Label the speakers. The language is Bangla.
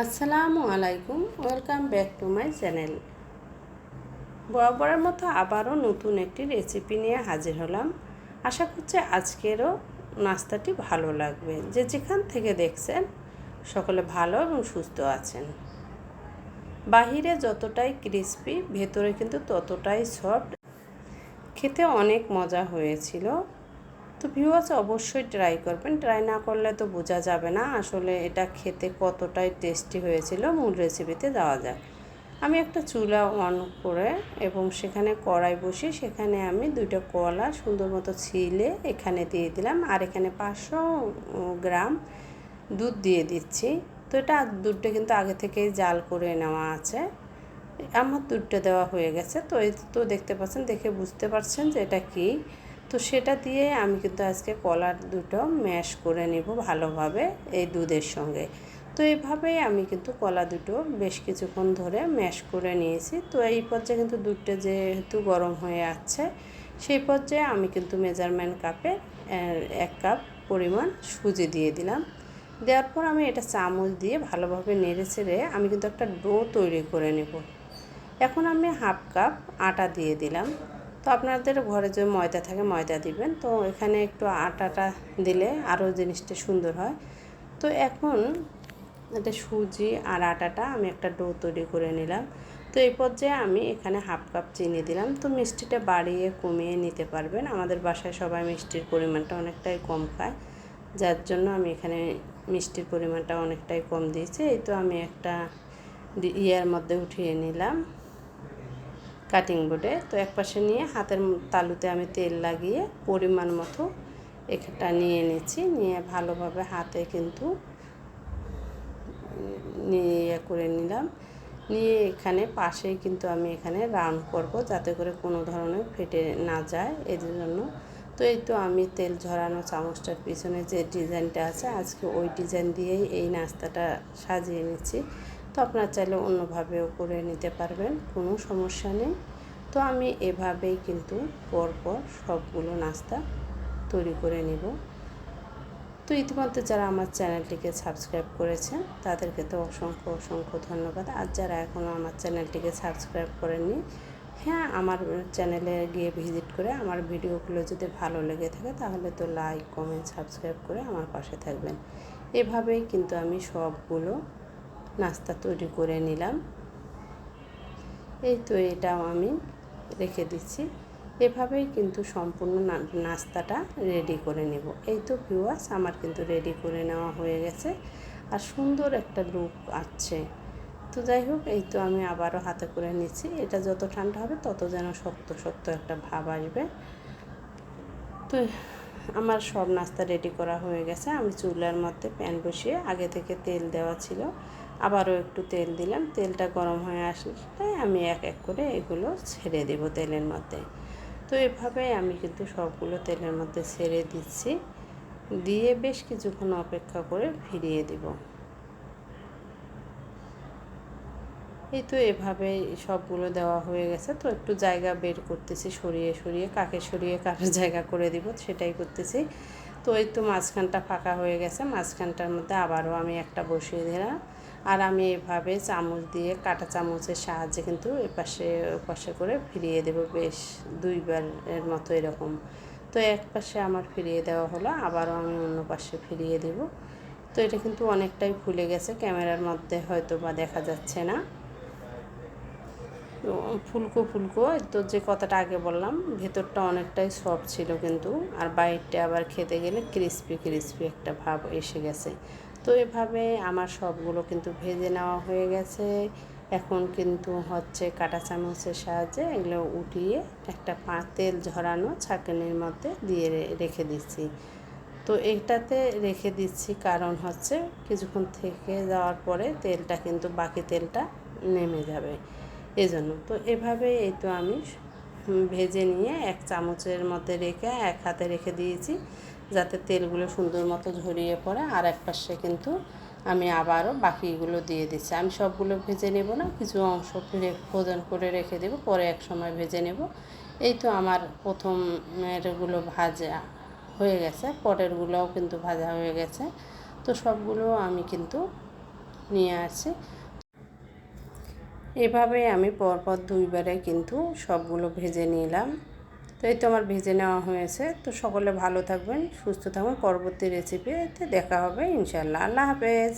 Speaker 1: আসসালামু আলাইকুম, welcome back to my channel. বরাবরের মতো আবারও নতুন একটি রেসিপি নিয়ে হাজির হলাম। আশা করছি আজকেরও নাস্তাটি ভালো লাগবে। যে যেখান থেকে দেখছেন, সকলে ভালো এবং সুস্থ আছেন। বাহিরে যতটাই ক্রিস্পি, ভেতরে কিন্তু ততটাই সফট। খেতে অনেক মজা হয়েছিল। তো ভিউয়ার্স অবশ্যই ট্রাই করবেন। ট্রাই না করলে তো বোঝা যাবে না আসলে এটা খেতে কতটাই টেস্টি হয়েছিল, মূল রেসিপিতে যাওয়া যায়। আমি একটা চুলা অন করে এবং সেখানে কড়াই বসে সেখানে আমি দুইটা কলা সুন্দর মতো ছিলে এখানে দিয়ে দিলাম। আর এখানে পাঁচশো গ্রাম দুধ দিয়ে দিচ্ছি। তো এটা দুধটা কিন্তু আগে থেকেই জাল করে নেওয়া আছে। আমার দুধটা দেওয়া হয়ে গেছে। তো এই তো দেখতে পাচ্ছেন, দেখে বুঝতে পারছেন যে এটা কী। তো সেটা দিয়ে আমি কিন্তু আজকে কলার দুটো ম্যাশ করে নেব ভালোভাবে এই দুধের সঙ্গে। তো এইভাবেই আমি কিন্তু কলা দুটো বেশ কিছুক্ষণ ধরে ম্যাশ করে নিয়েছি। তো এই পর্যায়ে কিন্তু দুধটা যেহেতু গরম হয়ে আছে, সেই পর্যায়ে আমি কিন্তু মেজারমেন্ট কাপে এক কাপ পরিমাণ সুজি দিয়ে দিলাম। দেওয়ার পর আমি এটা চামচ দিয়ে ভালোভাবে নেড়ে ছেড়ে আমি কিন্তু একটা ডো তৈরি করে নেব। এখন আমি হাফ কাপ আটা দিয়ে দিলাম। তো আপনাদের ঘরে যে ময়দা থাকে ময়দা দিবেন। তো এখানে একটু আটাটা দিলে আরও জিনিসটা সুন্দর হয়। তো এখন এটা সুজি আর আটাটা আমি একটা ডো তৈরি করে নিলাম। তো এই পর্যায়ে আমি এখানে হাফ কাপ চিনি দিলাম। তো মিষ্টিটা বাড়িয়ে কমিয়ে নিতে পারবেন। আমাদের বাসায় সবাই মিষ্টির পরিমাণটা অনেকটাই কম খায়। যার জন্য আমি এখানে মিষ্টির পরিমাণটা অনেকটাই কম দিয়েছি। এই তো আমি একটা ইয়ার মধ্যে উঠিয়ে নিলাম। কাটিং বোর্ডে তো এক পাশে নিয়ে হাতের তালুতে আমি তেল লাগিয়ে পরিমাণ মতো একটা নিয়ে নিচ্ছি নিয়ে ভালোভাবে হাতে কিন্তু নিয়ে ইয়ে করে নিলাম। নিয়ে এখানে পাশেই কিন্তু আমি এখানে রাউন্ড করব যাতে করে কোনো ধরনের ফেটে না যায় এর জন্য। তো এই তো আমি তেল ঝরানো চামচটার পিছনে যে ডিজাইনটা আছে, আজকে ওই ডিজাইন দিয়েই এই নাস্তাটা সাজিয়ে নিচ্ছি। তো আপনারা চাইলে অন্যভাবেও করে নিতে পারবেন, কোনো সমস্যা নেই। তো আমি এভাবেই কিন্তু পরপর সবগুলো নাস্তা তৈরি করে নিব। তো ইতিমধ্যে যারা আমার চ্যানেলটিকে সাবস্ক্রাইব করেছেন, তাদেরকে তো অসংখ্য অসংখ্য ধন্যবাদ। আর যারা এখনও আমার চ্যানেলটিকে সাবস্ক্রাইব করেননি হ্যাঁ আমার চ্যানেলে গিয়ে ভিজিট করে আমার ভিডিওগুলো যদি ভালো লেগে থাকে, তাহলে তো লাইক, কমেন্ট, সাবস্ক্রাইব করে আমার পাশে থাকবেন। এভাবেই কিন্তু আমি সবগুলো নাস্তা তৈরি করে নিলাম। এই তো এটাও আমি রেখে দিচ্ছি। এভাবেই কিন্তু সম্পূর্ণ নাস্তাটা রেডি করে নেব। এই তো ভিউয়ার্স আমার কিন্তু রেডি করে নেওয়া হয়ে গেছে। আর সুন্দর একটা লুক আসছে। তো যাই হোক, এই তো আমি আবারও হাতে করে নিচ্ছি। এটা যত ঠান্ডা হবে, তত যেন শক্ত শক্ত একটা ভাব আসবে। তো আমার সব নাস্তা রেডি করা হয়ে গেছে। আমি চুলার মধ্যে প্যান বসিয়ে আগে থেকে তেল দেওয়া ছিল। আবারও একটু তেল দিলাম। তেলটা গরম হয়ে আসলে আমি এক এক করে এগুলো ছেড়ে দেব তেলের মধ্যে। তো এভাবে আমি কিন্তু সবগুলো তেলের মধ্যে ছেড়ে দিচ্ছি। দিয়ে বেশ কিছুক্ষণ অপেক্ষা করে ফিরিয়ে দিব। এই তো এভাবে সবগুলো দেওয়া হয়ে গেছে। তো একটু জায়গা বের করতেছি, সরিয়ে সরিয়ে কাকে সরিয়ে কাকে জায়গা করে দিব সেটাই করতেছি। তো এই তো মাঝখানটা ফাঁকা হয়ে গেছে। মাঝখানটার মধ্যে আবারও আমি একটা বসিয়ে দিলাম। আর আমি এভাবে চামচ দিয়ে, কাটা চামচের সাহায্যে কিন্তু এপাশে ওপাশে করে ফিরিয়ে দেব। বেশ দুইবারের মতো এরকম। তো এক পাশে আমার ফিরিয়ে দেওয়া হলো, আবারও আমি অন্য পাশে ফিরিয়ে দেব। তো এটা কিন্তু অনেকটাই ফুলে গেছে, ক্যামেরার মধ্যে হয়তো বা দেখা যাচ্ছে না। ফুলকো ফুলকো, তো যে কথাটা আগে বললাম, ভেতরটা অনেকটাই সফট ছিল কিন্তু, আর বাইরটা আবার খেতে গেলে ক্রিস্পি ক্রিস্পি একটা ভাব এসে গেছে। তো এভাবে আমার সবগুলো কিন্তু ভেজে নেওয়া হয়ে গেছে। এখন কিন্তু হচ্ছে কাটা চামচের সাহায্যে এগুলো উঠিয়ে একটা পা তেল ঝরানো ছাঁকনির মধ্যে দিয়ে রেখে দিচ্ছি। তো এটাতে রেখে দিচ্ছি কারণ হচ্ছে কিছুক্ষণ থেকে যাওয়ার পরে তেলটা কিন্তু বাকি তেলটা নেমে যাবে। এজন্য তো এভাবে এই তো আমি ভেজে নিয়ে এক চামচের মধ্যে রেখে এক হাতে রেখে দিয়েছি। যাতে তেলগুলো সুন্দর মতো ঝরিয়ে পড়ে। আর এক পাশে কিন্তু আমি আবারও বাকিগুলো দিয়ে দিচ্ছি। আমি সবগুলো ভেজে নেব না, কিছু অংশ ভোজন করে রেখে দেব, পরে এক সময় ভেজে নেব। এই তো আমার প্রথমেরগুলো ভাজা হয়ে গেছে পরেরগুলোও কিন্তু ভাজা হয়ে গেছে। তো সবগুলো আমি কিন্তু নিয়ে আসছি। এভাবে আমি পরপর দুইবারে কিন্তু সবগুলো ভেজে নিলাম। তো এই তো আমার ভেজে নেওয়া হয়েছে। তো সকলে ভালো থাকবেন, সুস্থ থাকবেন পরবর্তী রেসিপিতে দেখা হবে ইনশাল্লাহ আল্লাহ হাফেজ।